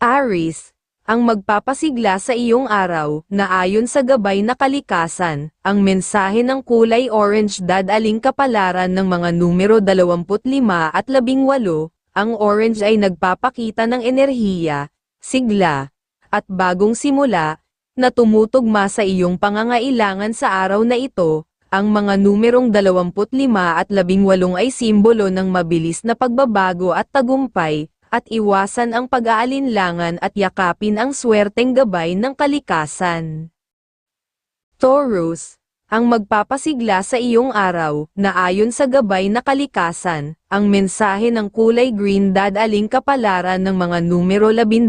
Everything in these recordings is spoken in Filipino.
Aris, ang magpapasigla sa iyong araw na ayon sa gabay na kalikasan, ang mensahe ng kulay orange dadaling kapalaran ng mga numero 25 at 18, ang orange ay nagpapakita ng enerhiya, sigla, at bagong simula, na tumutugma sa iyong pangangailangan sa araw na ito, ang mga numerong 25 at 18 ay simbolo ng mabilis na pagbabago at tagumpay, at iwasan ang pag-aalinlangan at yakapin ang swerteng gabay ng kalikasan. Taurus, ang magpapasigla sa iyong araw, na ayon sa gabay na kalikasan, ang mensahe ng kulay green dadaling kapalaran ng mga numero 12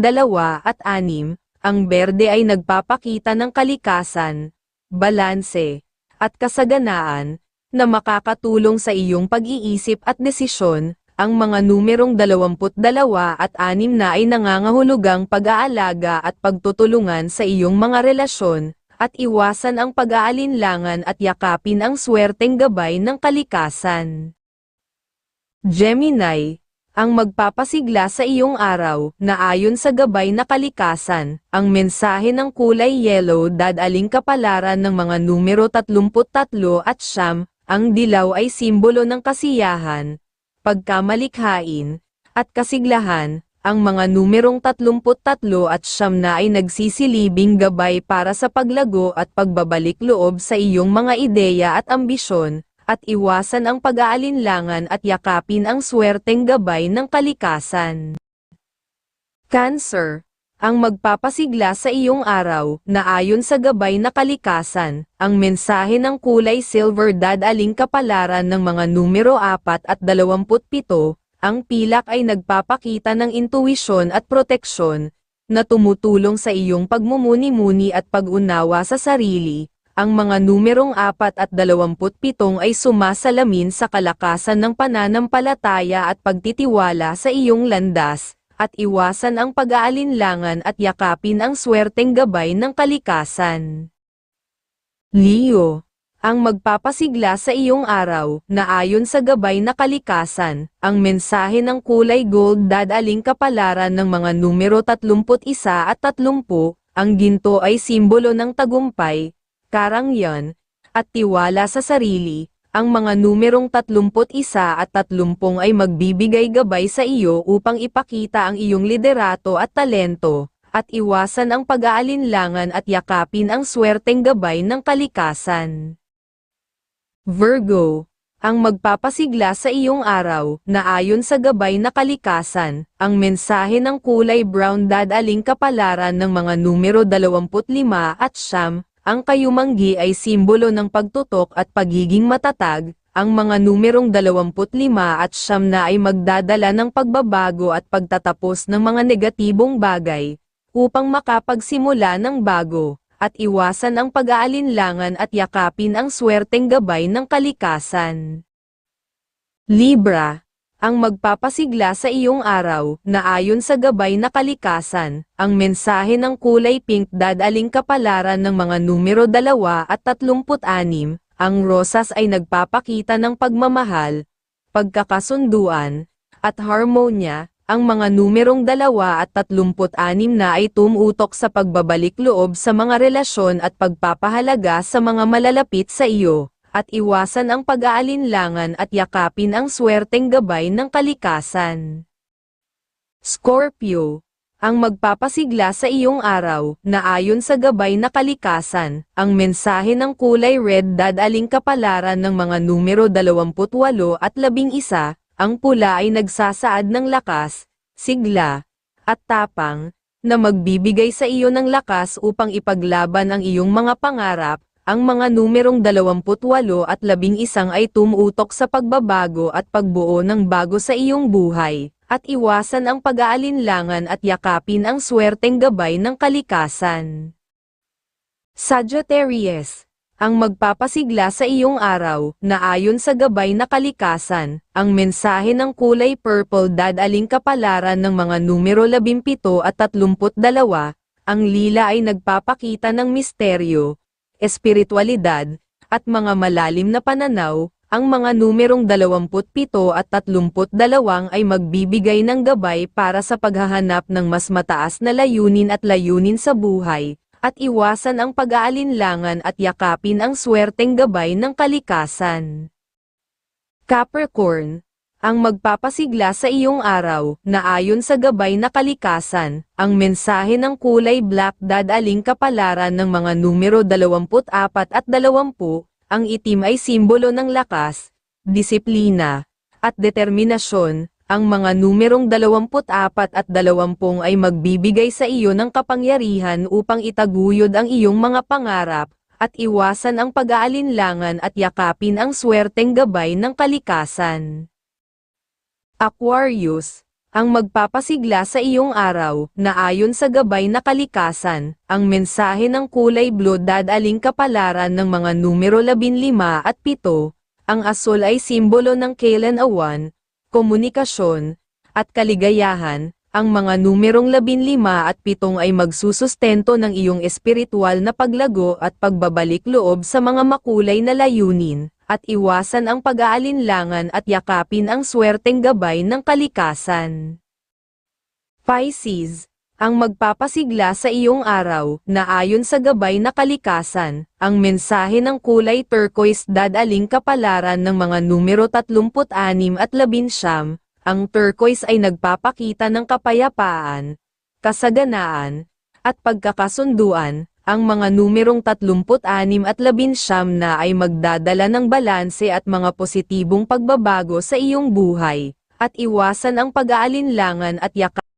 at 6, ang berde ay nagpapakita ng kalikasan, balanse, at kasaganaan, na makakatulong sa iyong pag-iisip at desisyon, ang mga numerong 22 at 6 na ay nangangahulugang pag-aalaga at pagtutulungan sa iyong mga relasyon, at iwasan ang pag-aalinlangan at yakapin ang swerteng gabay ng kalikasan. Gemini, ang magpapasigla sa iyong araw, na ayon sa gabay na kalikasan, ang mensahe ng kulay yellow dadaling kapalaran ng mga numero 33 at siyam, ang dilaw ay simbolo ng kasiyahan, pagkamalikhain, at kasiglahan, ang mga numerong 33 at siyam na ay nagsisilibing gabay para sa paglago at pagbabalik loob sa iyong mga ideya at ambisyon, at iwasan ang pag-aalinlangan at yakapin ang swerteng gabay ng kalikasan. Cancer, ang magpapasigla sa iyong araw, na ayon sa gabay na kalikasan, ang mensahe ng kulay silver dadaling kapalaran ng mga numero 4 at 27, ang pilak ay nagpapakita ng intuwisyon at proteksyon, na tumutulong sa iyong pagmumuni-muni at pag-unawa sa sarili, ang mga numerong 4 at 27 ay sumasalamin sa kalakasan ng pananampalataya at pagtitiwala sa iyong landas, at iwasan ang pag-aalinlangan at yakapin ang swerteng gabay ng kalikasan. Leo, ang magpapasigla sa iyong araw, na ayon sa gabay na kalikasan, ang mensahe ng kulay gold dadaling kapalaran ng mga numero 31 at 30, ang ginto ay simbolo ng tagumpay, karangyan, at tiwala sa sarili, ang mga numerong 31 at 30 ay magbibigay gabay sa iyo upang ipakita ang iyong liderato at talento, at iwasan ang pag-aalinlangan at yakapin ang swerteng gabay ng kalikasan. Virgo, ang magpapasigla sa iyong araw, na ayon sa gabay na kalikasan, ang mensahe ng kulay brown dadaling kapalaran ng mga numero 25 at siyam, ang kayumanggi ay simbolo ng pagtutok at pagiging matatag, ang mga numerong 25 at siyam na ay magdadala ng pagbabago at pagtatapos ng mga negatibong bagay, upang makapagsimula ng bago, at iwasan ang pag-aalinlangan at yakapin ang swerteng gabay ng kalikasan. Libra, ang magpapasigla sa iyong araw, na ayon sa gabay na kalikasan, ang mensahe ng kulay pink dadaling kapalaran ng mga numero 2 at 36, ang rosas ay nagpapakita ng pagmamahal, pagkakasunduan, at harmonya, ang mga numerong 2 at 36 na ay tumutok sa pagbabalik loob sa mga relasyon at pagpapahalaga sa mga malalapit sa iyo at iwasan ang pag-aalinlangan at yakapin ang swerteng gabay ng kalikasan. Scorpio, ang magpapasigla sa iyong araw, na ayon sa gabay na kalikasan, ang mensahe ng kulay red dadaling kapalaran ng mga numero 28 at 11, ang pula ay nagsasaad ng lakas, sigla, at tapang, na magbibigay sa iyo ng lakas upang ipaglaban ang iyong mga pangarap, ang mga numerong 28 at 11 ay tumutok sa pagbabago at pagbuo ng bago sa iyong buhay, at iwasan ang pag-aalinlangan at yakapin ang swerteng gabay ng kalikasan. Sagittarius, ang magpapasigla sa iyong araw, na ayon sa gabay na kalikasan, ang mensahe ng kulay purple dadaling kapalaran ng mga numero 17 at 32, ang lila ay nagpapakita ng misteryo, espiritualidad, at mga malalim na pananaw, ang mga numerong 27 at 32 ay magbibigay ng gabay para sa paghahanap ng mas mataas na layunin at layunin sa buhay, at iwasan ang pag-aalinlangan at yakapin ang swerteng gabay ng kalikasan. Capricorn, ang magpapasigla sa iyong araw, na ayon sa gabay na kalikasan, ang mensahe ng kulay black dadaling kapalaran ng mga numero 24 at 20, ang itim ay simbolo ng lakas, disiplina, at determinasyon, ang mga numerong 24 at 20 ay magbibigay sa iyo ng kapangyarihan upang itaguyod ang iyong mga pangarap, at iwasan ang pag-aalinlangan at yakapin ang swerteng gabay ng kalikasan. Aquarius, ang magpapasigla sa iyong araw, na ayon sa gabay na kalikasan, ang mensahe ng kulay blue dadaling kapalaran ng mga numero 15 at 7, ang asul ay simbolo ng kailan awan, komunikasyon, at kaligayahan, ang mga numerong 15 at 7 ay magsusustento ng iyong espiritual na paglago at pagbabalik loob sa mga makulay na layunin, at iwasan ang pag-aalinlangan at yakapin ang swerteng gabay ng kalikasan. Pisces, ang magpapasigla sa iyong araw, na ayon sa gabay na kalikasan, ang mensahe ng kulay turquoise dadaling kapalaran ng mga numero 36 at 11, ang turquoise ay nagpapakita ng kapayapaan, kasaganaan, at pagkakasunduan, ang mga numerong 36 at 11 na ay magdadala ng balanse at mga positibong pagbabago sa iyong buhay, at iwasan ang pag-aalinlangan at yakas